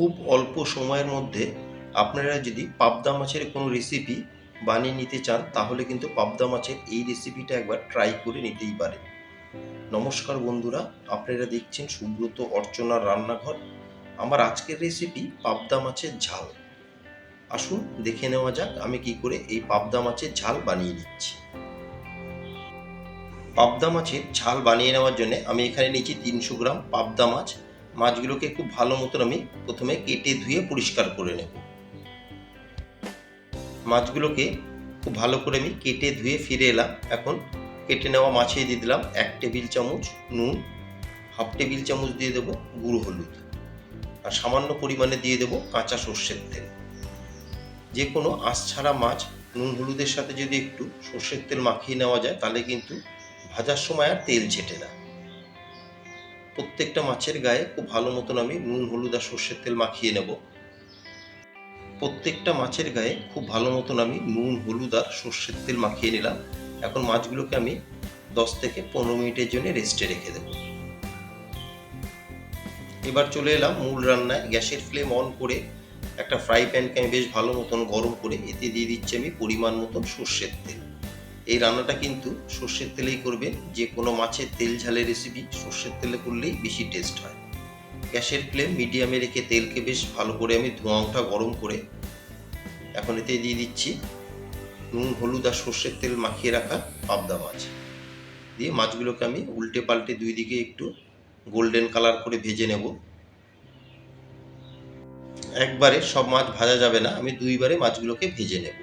খুব অল্প সময়ের মধ্যে আপনারা যদি পাবদা মাছের কোনো রেসিপি বানিয়ে নিতে চান, তাহলে কিন্তু পাবদা মাছের এই রেসিপিটা একবার ট্রাই করে নিতেই পারেন। নমস্কার বন্ধুরা, আপনারা দেখছেন সুব্রত অর্চনার রান্নাঘর। আমার আজকের রেসিপি পাবদা মাছের ঝাল। আসুন দেখে নেওয়া যাক আমি কি করে এই পাবদা মাছের ঝাল বানিয়ে নিচ্ছি। পাবদা মাছের ঝাল বানিয়ে নেওয়ার জন্য আমি এখানে নিয়েছি তিনশো গ্রাম পাবদা মাছ। মাছগুলোকে খুব ভালো মতন আমি প্রথমে কেটে ধুয়ে পরিষ্কার করে নেব। মাছগুলোকে খুব ভালো করে আমি কেটে ধুয়ে ফিরে এলাম। এখন কেটে নেওয়া মাছে দিয়ে দিলাম এক টেবিল চামচ নুন, হাফ টেবিল চামচ দিয়ে দেবো গুঁড়ো হলুদ আর সামান্য পরিমাণে দিয়ে দেবো কাঁচা সর্ষের তেল। যে কোনো আঁশ ছাড়া মাছ নুন হলুদের সাথে যদি একটু সর্ষের তেল মাখিয়ে নেওয়া যায় তাহলে কিন্তু ভাজার সময় আর তেল ছেটে না। প্রত্যেকটা মাছের গায়ে খুব ভালো মতন আমি নুন, হলুদ আর সর্ষের তেল মাখিয়ে নেব। প্রত্যেকটা মাছের গায়ে খুব ভালো মতন আমি নুন, হলুদ আর সর্ষের তেল মাখিয়ে নিলাম। এখন মাছগুলোকে আমি দশ থেকে পনেরো মিনিটের জন্য রেস্টে রেখে দেব। এবার চলে এলাম মূল রান্নায়। গ্যাসের ফ্লেম অন করে একটা ফ্রাই প্যানকে আমি বেশ ভালো মতন গরম করে এতে দিয়ে দিচ্ছি আমি পরিমাণ মতন সর্ষের তেল। এই রান্নাটা কিন্তু সর্ষের তেলেই করবেন যে কোনো মাছের তেল ঝালের রেসিপি সর্ষের তেলে করলেই বেশি টেস্ট হয়। গ্যাসের ফ্লেম মিডিয়ামে রেখে তেলকে বেশ ভালো করে আমি ধোঁয়াটা গরম করে এখন এতে দিয়ে দিচ্ছি নুন, হলুদ আর সর্ষের তেল মাখিয়ে রাখা পাবদা মাছ। দিয়ে মাছগুলোকে আমি উল্টে পাল্টে দুই দিকে একটু গোল্ডেন কালার করে ভেজে নেব। একবারে সব মাছ ভাজা যাবে না, আমি দুইবারে মাছগুলোকে ভেজে নেব।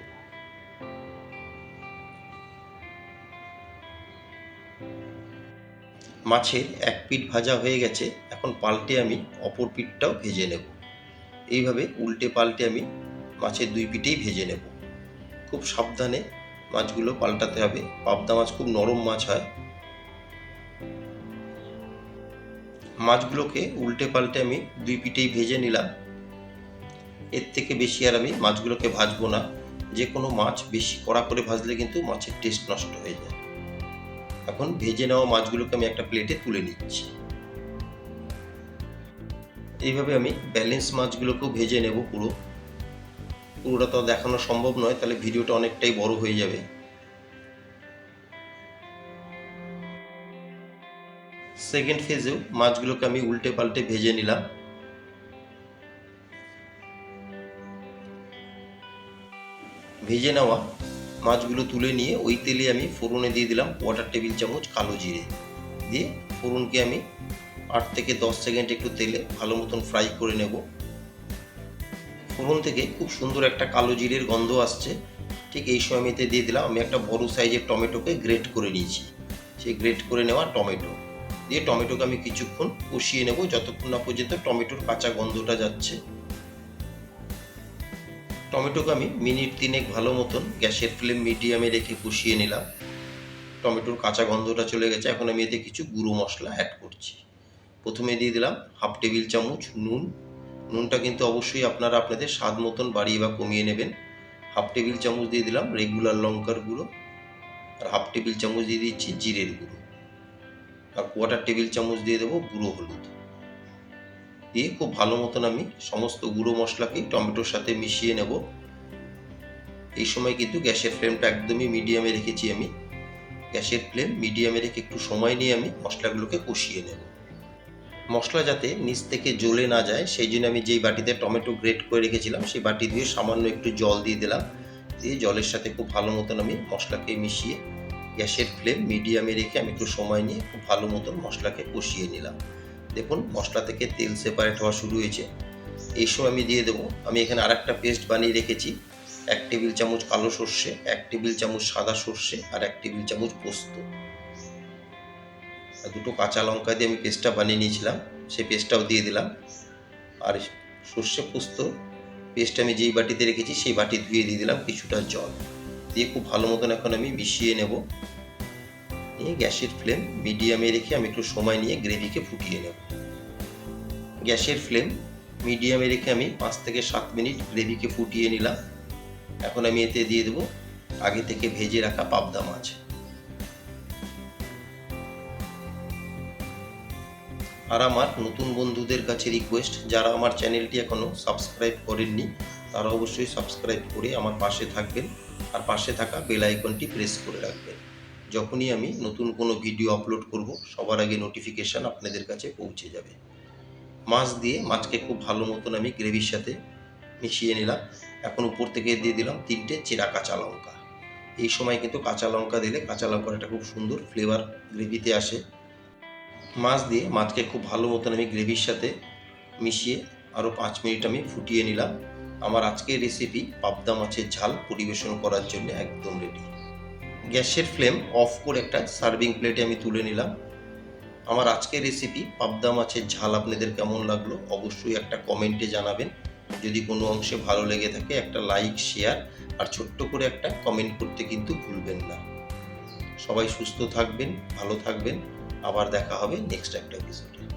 মাছের এক পিঠ ভাজা হয়ে গেছে, এখন পাল্টে আমি অপর পিঠটাও ভেজে নেব। এইভাবে উল্টে পাল্টে আমি মাছের দুই পিঠেই ভেজে নেব। খুব সাবধানে মাছগুলো পাল্টাতে হবে। পাবদা মাছ খুব নরম মাছ হয়। মাছগুলোকে উল্টে পাল্টে আমি দুই পিঠেই ভেজে নিলাম। এর থেকে বেশি আর আমি মাছগুলোকে ভাজবো না। যে কোনো মাছ বেশি কড়া করে ভাজলে কিন্তু মাছের টেস্ট নষ্ট হয়ে যায়। এখন ভেজে নেওয়া মাছগুলোকে আমি একটা প্লেটে তুলে নিচ্ছি। এইভাবে আমি ব্যালেন্স মাছগুলোকেও ভেজে নেব পুরো। পুরোটা তো দেখানো সম্ভব নয়, তাহলে ভিডিওটা অনেকটাই বড় হয়ে যাবে। সেকেন্ড ফেজেও মাছগুলোকে আমি উল্টে পাল্টে ভেজে নিলাম। ভেজে নেওয়া মাছগুলো তুলে নিয়ে ওই তেলে আমি ফোড়নে দিয়ে দিলাম ওয়াটার টেবিল চামচ কালো জিরে দিয়ে ফোড়নকে আমি আট থেকে দশ সেকেন্ড একটু তেলে ভালো মতন ফ্রাই করে নেব। ফোড়ন থেকে খুব সুন্দর একটা কালো জিরের গন্ধ আসছে। ঠিক এই সময় আমি এতে দিয়ে দিলাম আমি একটা বড় সাইজের টমেটোকে গ্রেট করে নিয়েছি। সেই গ্রেট করে নেওয়া টমেটো। দিয়ে টমেটোকে আমি কিছুক্ষণ কষিয়ে নেব যতক্ষণ না পর্যন্ত টমেটোর কাঁচা গন্ধটা যাচ্ছে। টমেটোকে আমি মিনিট তিনেক ভালো মতন গ্যাসের ফ্লেম মিডিয়ামে রেখে কষিয়ে নিলাম। টমেটোর কাঁচা গন্ধটা চলে গেছে। এখন আমি এতে কিছু গুঁড়ো মশলা অ্যাড করছি। প্রথমে দিয়ে দিলাম হাফ টেবিল চামচ নুন। নুনটা কিন্তু অবশ্যই আপনারা আপনাদের স্বাদ মতন বাড়িয়ে বা কমিয়ে নেবেন। হাফ টেবিল চামচ দিয়ে দিলাম রেগুলার লঙ্কার গুঁড়ো। আর হাফ টেবিল চামচ দিয়ে দিচ্ছি জিরের গুঁড়ো। আর কোয়াটার টেবিল চামচ দিয়ে দেবো গুঁড়ো হলুদ। দিয়ে খুব ভালো মতন আমি সমস্ত গুঁড়ো মশলাকে টমেটোর সাথে মিশিয়ে নেব। এই সময় কিন্তু গ্যাসের ফ্লেমটা একদমই মিডিয়ামে রেখেছি আমি। গ্যাসের ফ্লেম মিডিয়ামে রেখে একটু সময় নিয়ে আমি মশলাগুলোকে কষিয়ে নেব। মশলা যাতে নিচ থেকে জ্বলে না যায়, সেই জন্য আমি যেই বাটিতে টমেটো গ্রেট করে রেখেছিলাম, সেই বাটি দিয়ে সামান্য একটু জল দিয়ে দিলাম। দিয়ে জলের সাথে খুব ভালো মতন আমি মশলাকে মিশিয়ে গ্যাসের ফ্লেম মিডিয়ামে রেখে আমি একটু সময় নিয়ে খুব ভালো মতন মশলাকে কষিয়ে নিলাম। দেখুন, মশলা থেকে তেল সেপারেট হওয়া শুরু হয়েছে। এই আমি দিয়ে দেবো। আমি এখানে আর একটা পেস্ট বানিয়ে রেখেছি। এক টেবিল চামচ কালো সর্ষে, এক টেবিল চামচ সাদা সর্ষে আর এক টেবিল চামচ পোস্ত। আর দুটো কাঁচা লঙ্কা দিয়ে আমি পেস্টটা বানিয়ে নিয়েছিলাম। সেই পেস্টটাও দিয়ে দিলাম। আর সর্ষে, পোস্ত পেস্ট আমি যেই বাটিতে রেখেছি, সেই বাটি ধুয়ে দিয়ে দিলাম কিছুটা জল। দিয়ে খুব ভালো মতন এখন আমি মিশিয়ে নেব। নিয়ে গ্যাসের ফ্লেম মিডিয়ামে রেখে আমি একটু সময় নিয়ে গ্রেভিকে ফুটিয়ে নেব। গ্যাসের ফ্লেম মিডিয়ামে রেখে আমি পাঁচ থেকে সাত মিনিট গ্রেভিকে ফুটিয়ে নিলাম। এখন আমি এতে দিয়ে দেবো আগে থেকে ভেজে রাখা পাবদা মাছ। আর আমার নতুন বন্ধুদের কাছে রিকোয়েস্ট, যারা আমার চ্যানেলটি এখনও সাবস্ক্রাইব করেননি, তারা অবশ্যই সাবস্ক্রাইব করে আমার পাশে থাকবেন আর পাশে থাকা বেল আইকনটি প্রেস করে রাখবেন। যখনই আমি নতুন কোনো ভিডিও আপলোড করব, সবার আগে নোটিফিকেশান আপনাদের কাছে পৌঁছে যাবে। মাছ দিয়ে মাছকে খুব ভালো মতন আমি গ্রেভির সাথে মিশিয়ে নিলাম। এখন উপর থেকে দিয়ে দিলাম তিনটে চেরা কাঁচা লঙ্কা। এই সময় কিন্তু কাঁচা লঙ্কা দিলে কাঁচা লঙ্কার একটা খুব সুন্দর ফ্লেভার গ্রেভিতে আসে। মাছ দিয়ে মাছকে খুব ভালো মতন আমি গ্রেভির সাথে মিশিয়ে আরও পাঁচ মিনিট আমি ফুটিয়ে নিলাম। আমার আজকের রেসিপি পাবদা মাছের ঝাল পরিবেশন করার জন্য একদম রেডি গ্যাসের ফ্লেম অফ করে একটা সার্ভিং প্লেটে আমি তুলে নিলাম। আমার আজকের রেসিপি পাবদা মাছের ঝাল আপনাদের কেমন লাগল অবশ্যই একটা কমেন্টে জানাবেন। যদি কোনো অংশে ভালো লেগে থাকে, একটা লাইক শেয়ার আর ছোট্ট করে একটা কমেন্ট করতে কিন্তু ভুলবেন না। সবাই সুস্থ থাকবেন, ভালো থাকবেন। আবার দেখা হবে নেক্সট একটা এপিসোডে